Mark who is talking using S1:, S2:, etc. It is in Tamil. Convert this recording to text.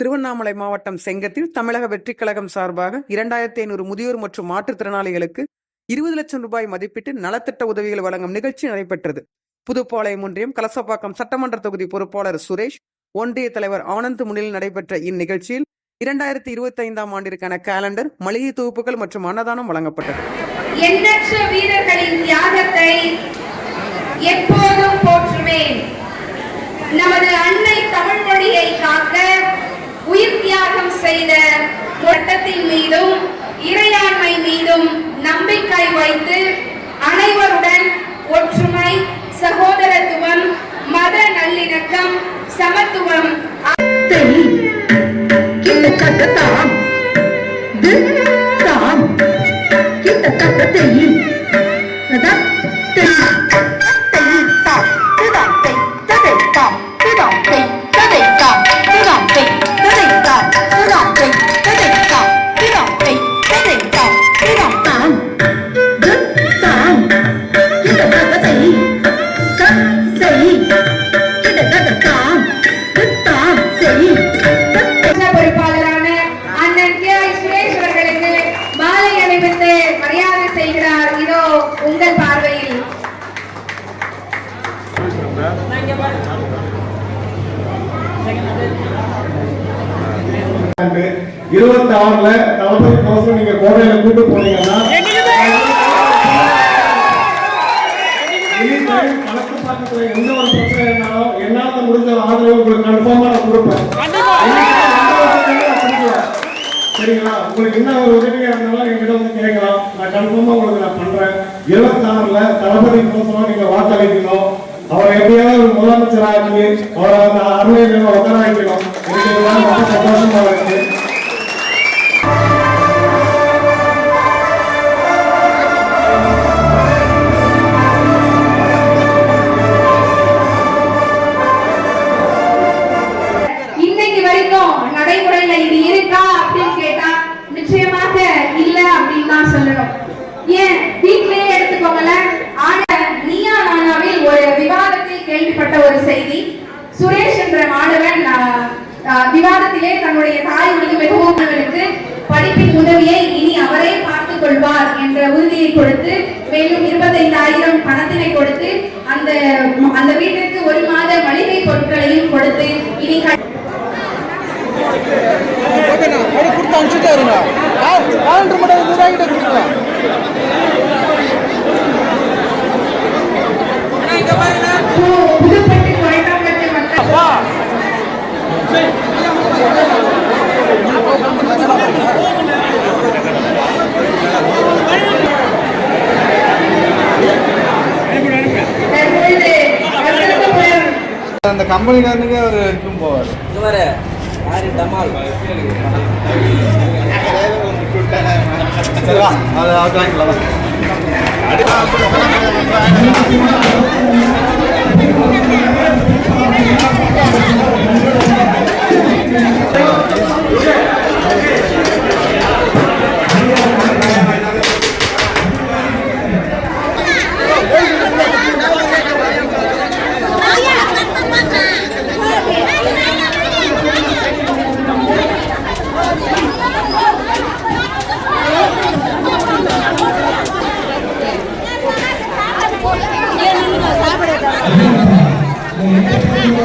S1: திருவண்ணாமலை மாவட்டம் செங்கத்தில் தமிழக வெற்றிக் கழகம் சார்பாக இரண்டாயிரத்தி ஐநூறு முதியோர் மற்றும் மாற்றுத்திறனாளிகளுக்கு இருபது லட்சம் ரூபாய் மதிப்பீட்டு நலத்திட்ட உதவிகள் வழங்கும் நிகழ்ச்சி நடைபெற்றது. புதுப்பாளையம் ஒன்றியம் கலசப்பாக்கம் சட்டமன்ற தொகுதி பொறுப்பாளர் சுரேஷ் ஒன்றிய தலைவர் ஆனந்த் முன்னிலையில் நடைபெற்ற இந்நிகழ்ச்சியில் இரண்டாயிரத்தி இருபத்தி ஐந்தாம் ஆண்டிற்கான காலண்டர் மளிகை தொகுப்புகள் மற்றும் அன்னதானம் வழங்கப்பட்டது.
S2: சட்டத்தின் மீதும் இறையாண்மை மீதும் நம்பிக்கை வைத்து அனைவருடன் ஒற்றுமை சகோதரத்துவம் மத நல்லிணக்கம் சமத்துவம்
S3: தெரி கிட்ட கட்டத்தாம்
S4: இருபத்தி ஆறுல தளபதி கவசம் நீங்க கோடையில கூட்டு போனீங்கன்னா கணக்கு பக்கத்துல எந்த ஒரு பிரச்சனை இருந்தாலும் என்னால முடிஞ்ச ஆதரவு உங்களுக்கு கன்ஃபார்மா நான் கொடுப்பேன். சரிங்களா? உங்களுக்கு என்ன ஒரு உதவியா இருந்தாலும் என்கிட்ட வந்து கேட்கலாம். நான் கன்ஃபார்மா உங்களுக்கு நான் பண்றேன். இருபத்தி ஆறுல தளபதி கவசம் நீங்க வாக்களிக்கணும். அவரை எப்படியாவது ஒரு முதலமைச்சராக்கி அவரை அந்த அருமையை உட்கார வைக்கணும் எனக்கு சந்தோஷமா இருக்கு.
S2: அவர்களுக்கு படிப்பின் உதவியை இனி அவரே பார்த்துக் கொள்வார் என்ற உறுதியை கொடுத்து மேலும் இருபத்தைந்தாயிரம் பணத்தினை கொடுத்து அந்த அந்த வீட்டிற்கு ஒரு மாத மளிகை பொருட்களையும் கொடுத்து இனி க-
S5: ஓகேண்ணா அப்படியே அந்த கம்பெனிக்காரனுக்கு அவர் எடுத்துன்னு போவார்.
S6: இவரு யாரு?
S5: அது அது வாங்கிக்கலாம்
S4: Thank you.